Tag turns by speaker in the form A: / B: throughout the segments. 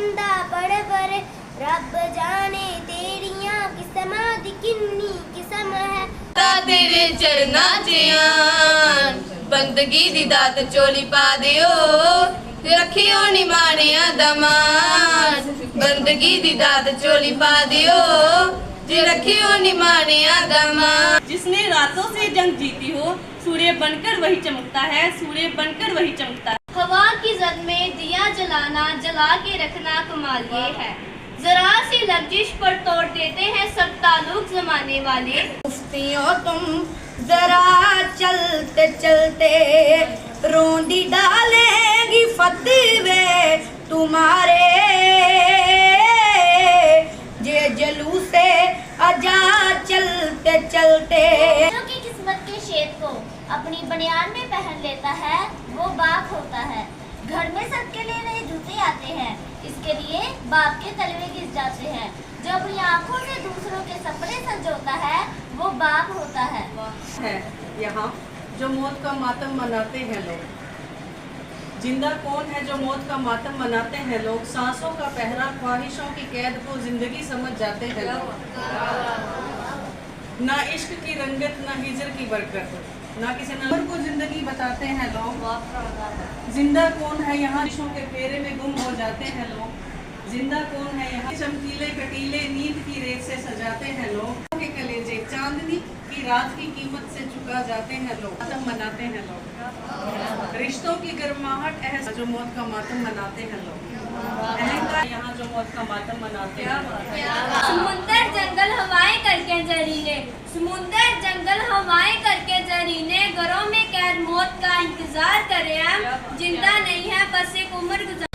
A: बंदा बड़े बड़े रब जाने
B: तेरिया किसम किन्नी किस्म है। तेरे चरना जियान बंदगी दी दात चोली पा दियो रखियो निमानिया दमान बंदगी दी दात चोली पा दियो रखियो नी निमानिया दमान
C: जिसने रातों से जंग जीती हो, सूर्य बनकर वही चमकता है, सूर्य बनकर वही चमकता है।
A: हवा की जद में दिया जलाना, जला के रखना कमाल ये है। जरा सी लफ्जिश पर तोड़ देते हैं सब ताल्लुक जमाने वाले।
B: तुम जरा चलते चलते रोंदी डालेगी फतवे। तुम्हारे
A: अपनी बनियान में पहन लेता है, वो बाप होता है। घर में सबके लिए नए जूते आते हैं। इसके लिए बाप के तलवे घिस जाते हैं। जो अपनी आँखों से दूसरों के सपने संजोता है, वो बाप होता है।
D: है, यहाँ जो मौत का मातम मनाते हैं लोग। ज़िंदा कौन है जो मौत का मातम मनाते हैं लोग? सांसों का पहरा, ख्वाहिशों की कैद को ज़िंदगी समझ जाते हैं लोग। ना इश्क की रंगत, ना हिजर की बरकत। ना किसी नंबर को ज़िंदगी बताते हैं लोग। ज़िंदा कौन है यहाँ ख्वाहिशों के फेरे में गुम हो जाते हैं लोग। ज़िंदा कौन है यहाँ चमकीले कटीले नींद की रेत से सजाते हैं लोग। के कलेजे चांदनी की रात की कीमत से चुका जाते हैं लोग। मातम मनाते हैं लोग। रिश्तों की गर्माहट एहस जो मौत का मातम मनाते हैं लोग। अहंकार यहाँ जो मौत का मातम मनाते हैं।
A: करके जरीले समुंदर जंगल हवाएं करके जरीले घरों में कैद मौत का इंतजार करे हम जिंदा नहीं है बस एक उम्र गुजार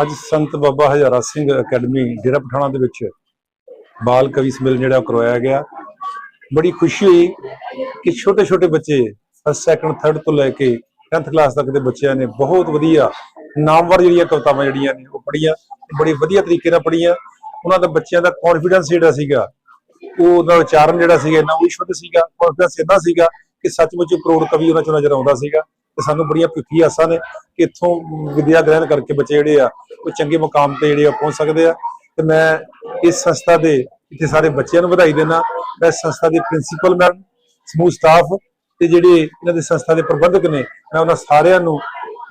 E: ਅੱਜ ਸੰਤ ਬਾਬਾ ਹਜ਼ਾਰਾ ਸਿੰਘ ਅਕੈਡਮੀ ਡੇਰਾ ਪਠਾਣਾ ਦੇ ਵਿੱਚ ਬਾਲ ਕਵੀ ਸੰਮੇਲਨ ਜਿਹੜਾ ਉਹ ਕਰਵਾਇਆ ਗਿਆ। ਬੜੀ ਖੁਸ਼ੀ ਹੋਈ ਕਿ ਛੋਟੇ ਛੋਟੇ ਬੱਚੇ ਫਸਟ ਸੈਕੰਡ ਥਰਡ ਤੋਂ ਲੈ ਕੇ 10th ਕਲਾਸ ਤੱਕ ਦੇ ਬੱਚਿਆਂ ਨੇ ਬਹੁਤ ਵਧੀਆ ਨਾਮਵਰ ਜਿਹੜੀਆਂ ਕਵਿਤਾਵਾਂ ਜਿਹੜੀਆਂ ਨੇ ਉਹ ਪੜ੍ਹੀਆਂ ਬੜੇ ਵਧੀਆ ਤਰੀਕੇ ਨਾਲ ਪੜ੍ਹੀਆਂ। ਉਹਨਾਂ ਦਾ ਬੱਚਿਆਂ ਦਾ ਕੌਨਫੀਡੈਂਸ ਜਿਹੜਾ ਸੀਗਾ, ਉਹ ਉਹਦਾ ਉਚਾਰਨ ਜਿਹੜਾ ਸੀਗਾ ਇੰਨਾ ਵੀ ਸ਼ੁੱਧ ਸੀਗਾ ਕੌਨਫੀਡੈਂਸ ਇਦਾਂ ਸੀਗਾ ਕਿ ਸੱਚਮੁੱਚ ਕਰੋੜ ਕਵੀ ਉਹਨਾਂ ਚੋਂ ਨਜ਼ਰ ਆਉਂਦਾ ਸੀਗਾ ਤੇ ਸਾਨੂੰ ਬੜੀਆਂ ਭੁੱਖੀ ਆਸਾਂ ਨੇ ਕਿ ਇੱਥੋਂ ਵਿਦਿਆ ਗ੍ਰਹਿਣ ਕਰਕੇ ਬੱਚੇ ਜਿਹੜੇ ਆ ਉਹ ਚੰਗੇ ਮੁਕਾਮ ਤੇ ਜਿਹੜੇ ਆ ਪਹੁੰਚ ਸਕਦੇ ਆ। ਤੇ ਮੈਂ ਇਸ ਸੰਸਥਾ ਦੇ ਇੱਥੇ ਸਾਰੇ ਬੱਚਿਆਂ ਨੂੰ ਵਧਾਈ ਦੇਣਾ ਮੈਂ ਸੰਸਥਾ ਦੇ ਪ੍ਰਿੰਸੀਪਲ ਮੈਮ, ਸਮੂਹ ਸਟਾਫ ਤੇ ਜਿਹੜੇ ਇਹਨਾਂ ਦੇ ਸੰਸਥਾ ਦੇ ਪ੍ਰਬੰਧਕ ਨੇ, ਮੈਂ ਉਹਨਾਂ ਸਾਰਿਆਂ ਨੂੰ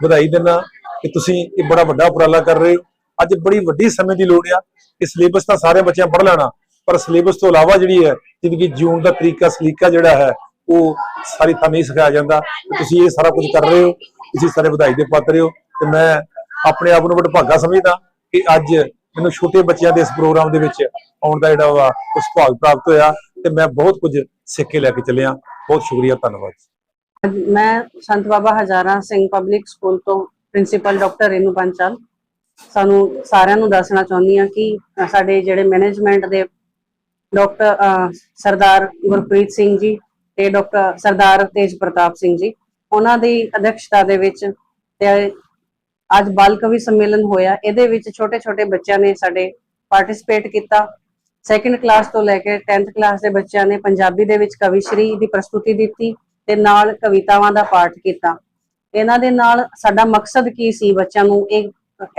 E: ਵਧਾਈ ਦੇਣਾ ਕਿ ਤੁਸੀਂ ਇਹ ਬੜਾ ਵੱਡਾ ਉਪਰਾਲਾ ਕਰ ਰਹੇ ਹੋ। ਅੱਜ ਬੜੀ ਵੱਡੀ ਸਮੇਂ ਦੀ ਲੋੜ ਆ ਕਿ ਸਿਲੇਬਸ ਤਾਂ ਸਾਰੇ ਬੱਚਿਆਂ ਪੜ੍ਹ ਲੈਣਾ, ਪਰ ਸਿਲੇਬਸ ਤੋਂ ਇਲਾਵਾ ਜਿਹੜੀ ਹੈ ਜ਼ਿੰਦਗੀ ਜਿਉਣ ਦਾ ਤਰੀਕਾ, ਸਲੀਕਾ ਜਿਹੜਾ ਹੈ, ਉਹ ਸਾਰੀ ਥਾਂ ਨਹੀਂ ਸਿਖਾਇਆ ਜਾਂਦਾ। ਤੁਸੀਂ ਇਹ ਸਾਰਾ ਕੁਝ ਕਰ ਰਹੇ ਹੋ, ਤੁਸੀਂ ਸਾਰੇ ਵਧਾਈ ਦੇ ਪਾਤਰ ਹੋ। ਤੇ ਮੈਂ ਆਪਣੇ ਆਪ ਨੂੰ ਵਡਭਾਗਾ ਸਮਝਦਾ ਕਿ ਅੱਜ ਮੈਨੂੰ ਛੋਟੇ ਬੱਚਿਆਂ ਦੇ ਇਸ ਪ੍ਰੋਗਰਾਮ ਦੇ ਵਿੱਚ ਆਉਣ ਦਾ ਜਿਹੜਾ ਵਾ ਉਸ ਭਾਗ ਪ੍ਰਾਪਤ ਹੋਇਆ ਤੇ ਮੈਂ ਬਹੁਤ ਕੁਝ ਸਿੱਖ ਕੇ ਲੈ ਕੇ ਚੱਲਿਆ। ਬਹੁਤ ਸ਼ੁਕਰੀਆ, ਧੰਨਵਾਦ।
D: ਮੈਂ ਸੰਤ ਬਾਬਾ ਹਜ਼ਾਰਾ ਸਿੰਘ ਪਬਲਿਕ ਸਕੂਲ ਤੋਂ ਪ੍ਰਿੰਸੀਪਲ ਡਾਕਟਰ ਰੇਨੂ ਪੰਚਾਲ ਸਾਨੂੰ ਸਾਰਿਆਂ ਨੂੰ ਦੱਸਣਾ ਚਾਹੁੰਦੀ ਹਾਂ ਕਿ ਸਾਡੇ ਜਿਹੜੇ ਮੈਨੇਜਮੈਂਟ ਦੇ ਡਾਕਟਰ ਸਰਦਾਰ ਗੁਰਪ੍ਰੀਤ ਸਿੰਘ ਜੀ ਤੇ ਡਾਕਟਰ ਸਰਦਾਰ ਤੇਜ ਪ੍ਰਤਾਪ ਸਿੰਘ ਜੀ, ਉਹਨਾਂ ਦੀ ਅਧਿਕਸ਼ਤਾ ਦੇ ਵਿੱਚ ਤੇ ਅੱਜ ਬਾਲ ਕਵੀ ਸੰਮੇਲਨ ਹੋਇਆ। ਇਹਦੇ ਵਿੱਚ ਛੋਟੇ ਛੋਟੇ ਬੱਚਿਆਂ ਨੇ ਸਾਡੇ ਪਾਰਟਿਸਿਪੇਟ ਕੀਤਾ। ਸੈਕੰਡ ਕਲਾਸ ਤੋਂ ਲੈ ਕੇ 10th ਕਲਾਸ ਦੇ ਬੱਚਿਆਂ ਨੇ ਪੰਜਾਬੀ ਦੇ ਵਿੱਚ ਕਵਿਸ਼ਰੀ ਦੀ ਪ੍ਰਸਤੁਤੀ ਦਿੱਤੀ ਤੇ ਨਾਲ ਕਵਿਤਾਵਾਂ ਦਾ ਪਾਠ ਕੀਤਾ। ਇਹਨਾਂ ਦੇ ਨਾਲ ਸਾਡਾ ਮਕਸਦ ਕੀ ਸੀ ਬੱਚਿਆਂ ਨੂੰ ਇਹ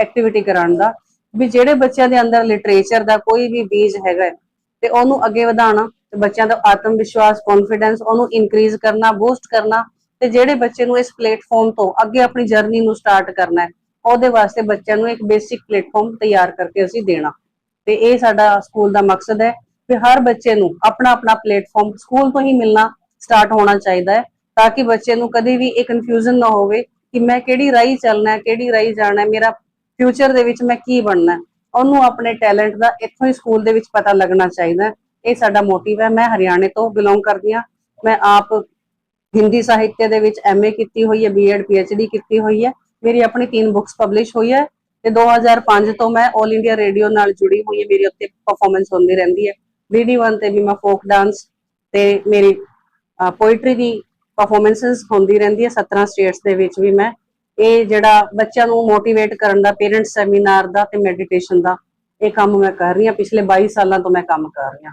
D: ਐਕਟੀਵਿਟੀ ਕਰਾਉਣ ਦਾ? ਵੀ ਜਿਹੜੇ ਬੱਚਿਆਂ ਦੇ ਅੰਦਰ ਲਿਟਰੇਚਰ ਦਾ ਕੋਈ ਵੀ ਬੀਜ ਹੈਗਾ ਤੇ ਉਹਨੂੰ ਅੱਗੇ ਵਧਾਉਣਾ, ਤੇ ਬੱਚਿਆਂ ਦਾ ਆਤਮ ਵਿਸ਼ਵਾਸ ਕੌਨਫੀਡੈਂਸ ਉਹਨੂੰ ਇਨਕਰੀਜ਼ ਕਰਨਾ ਬੂਸਟ ਕਰਨਾ ਤੇ ਜਿਹੜੇ ਬੱਚੇ ਨੂੰ ਇਸ ਪਲੇਟਫਾਰਮ ਤੋਂ ਅੱਗੇ ਆਪਣੀ ਜਰਨੀ ਨੂੰ ਸਟਾਰਟ ਕਰਨਾ ਹੈ, ਉਹਦੇ ਵਾਸਤੇ ਬੱਚਿਆਂ ਨੂੰ ਇੱਕ ਬੇਸਿਕ ਪਲੇਟਫਾਰਮ ਤਿਆਰ ਕਰਕੇ ਅਸੀਂ ਦੇਣਾ। ਤੇ ਇਹ ਸਾਡਾ ਸਕੂਲ ਦਾ ਮਕਸਦ ਹੈ ਕਿ ਹਰ ਬੱਚੇ ਨੂੰ ਆਪਣਾ ਆਪਣਾ ਪਲੇਟਫਾਰਮ ਸਕੂਲ ਤੋਂ ਹੀ ਮਿਲਣਾ ਸਟਾਰਟ ਹੋਣਾ ਚਾਹੀਦਾ ਹੈ, ਤਾਂ ਕਿ ਬੱਚੇ ਨੂੰ ਕਦੇ ਵੀ ਇਹ ਕਨਫਿਊਜ਼ਨ ਨਾ ਹੋਵੇ ਕਿ ਮੈਂ ਕਿਹੜੀ ਰਾਹੀ ਚੱਲਣਾ ਹੈ, ਕਿਹੜੀ ਰਾਹੀ ਜਾਣਾ ਹੈ, ਮੇਰਾ ਫਿਊਚਰ ਦੇ ਵਿੱਚ ਮੈਂ ਕੀ ਬਣਨਾ ਉਹਨੂੰ ਆਪਣੇ ਟੈਲੈਂਟ ਦਾ ਇੱਥੋਂ ਹੀ ਸਕੂਲ ਦੇ ਵਿੱਚ ਪਤਾ ਲੱਗਣਾ ਚਾਹੀਦਾ ਇਹ ਸਾਡਾ ਮੋਟਿਵ ਹੈ। ਮੈਂ ਹਰਿਆਣੇ ਤੋਂ ਬਿਲੋਂਗ ਕਰਦੀ ਹਾਂ। ਮੈਂ ਆਪ ਹਿੰਦੀ ਸਾਹਿਤ ਦੇ ਵਿੱਚ ਐਮਏ ਕੀਤੀ ਹੋਈ ਹੈ ਬੀਐਡ ਪੀਐਚਡੀ ਕੀਤੀ ਹੋਈ ਹੈ। ਮੇਰੀ ਆਪਣੀ ਤਿੰਨ ਬੁੱਕਸ ਪਬਲਿਸ਼ ਹੋਈ ਹੈ ਤੇ 2005 ਤੋਂ ਮੈਂ 올 ਇੰਡੀਆ ਰੇਡੀਓ ਨਾਲ ਜੁੜੀ ਹੋਈ ਹਾਂ। ਮੇਰੀ ਉੱਤੇ ਪਰਫਾਰਮੈਂਸ ਹੁੰਦੀ ਰਹਿੰਦੀ ਹੈ। ਡੀਡੀ1 ਤੇ ਵੀ ਮੈਂ ਫੋਕ ਡਾਂਸ ਤੇ ਮੇਰੀ ਪੋਇਟਰੀ ਦੀ ਪਰਫਾਰਮੈਂਸਸ ਹੁੰਦੀ ਰਹਿੰਦੀ ਹੈ। 17 ਸਟੇਟਸ ਦੇ ਵਿੱਚ ਵੀ ਮੈਂ। ਇਹ ਜਿਹੜਾ ਬੱਚਿਆਂ ਨੂੰ ਮੋਟੀਵੇਟ ਕਰਨ ਦਾ ਪੇਰੈਂਟਸ ਸੈਮੀਨਾਰ ਦਾ ਤੇ ਮੈਡੀਟੇਸ਼ਨ ਦਾ, ਇਹ ਕੰਮ ਮੈਂ ਕਰ ਰਹੀ ਹਾਂ। ਪਿਛਲੇ 22 ਸਾਲਾਂ ਤੋਂ ਮੈਂ ਕੰਮ ਕਰ ਰਹੀ ਹਾਂ।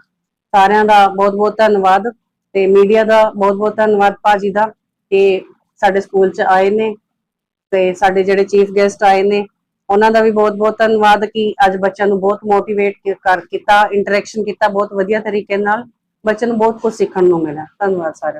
D: ਸਾਰਿਆਂ ਦਾ ਬਹੁਤ ਬਹੁਤ ਧੰਨਵਾਦ। ਤੇ ਮੀਡੀਆ ਦਾ ਬਹੁਤ ਬਹੁਤ ਧੰਨਵਾਦ ਭਾਜੀ ਦਾ ਕਿ ਸਾਡੇ ਸਕੂਲ 'ਚ ਆਏ ਨੇ ਤੇ ਸਾਡੇ ਜਿਹੜੇ ਚੀਫ ਗੈਸਟ ਆਏ ਨੇ, ਉਹਨਾਂ ਦਾ ਵੀ ਬਹੁਤ ਬਹੁਤ ਧੰਨਵਾਦ ਕਿ ਅੱਜ ਬੱਚਿਆਂ ਨੂੰ ਬਹੁਤ ਮੋਟੀਵੇਟ ਕਰ ਕੀਤਾ ਇੰਟਰੈਕਸ਼ਨ ਕੀਤਾ ਬਹੁਤ ਵਧੀਆ ਤਰੀਕੇ ਨਾਲ, ਬੱਚਿਆਂ ਨੂੰ ਬਹੁਤ ਕੁਝ ਸਿੱਖਣ ਨੂੰ ਮਿਲਿਆ। ਧੰਨਵਾਦ ਸਾਰਿਆਂ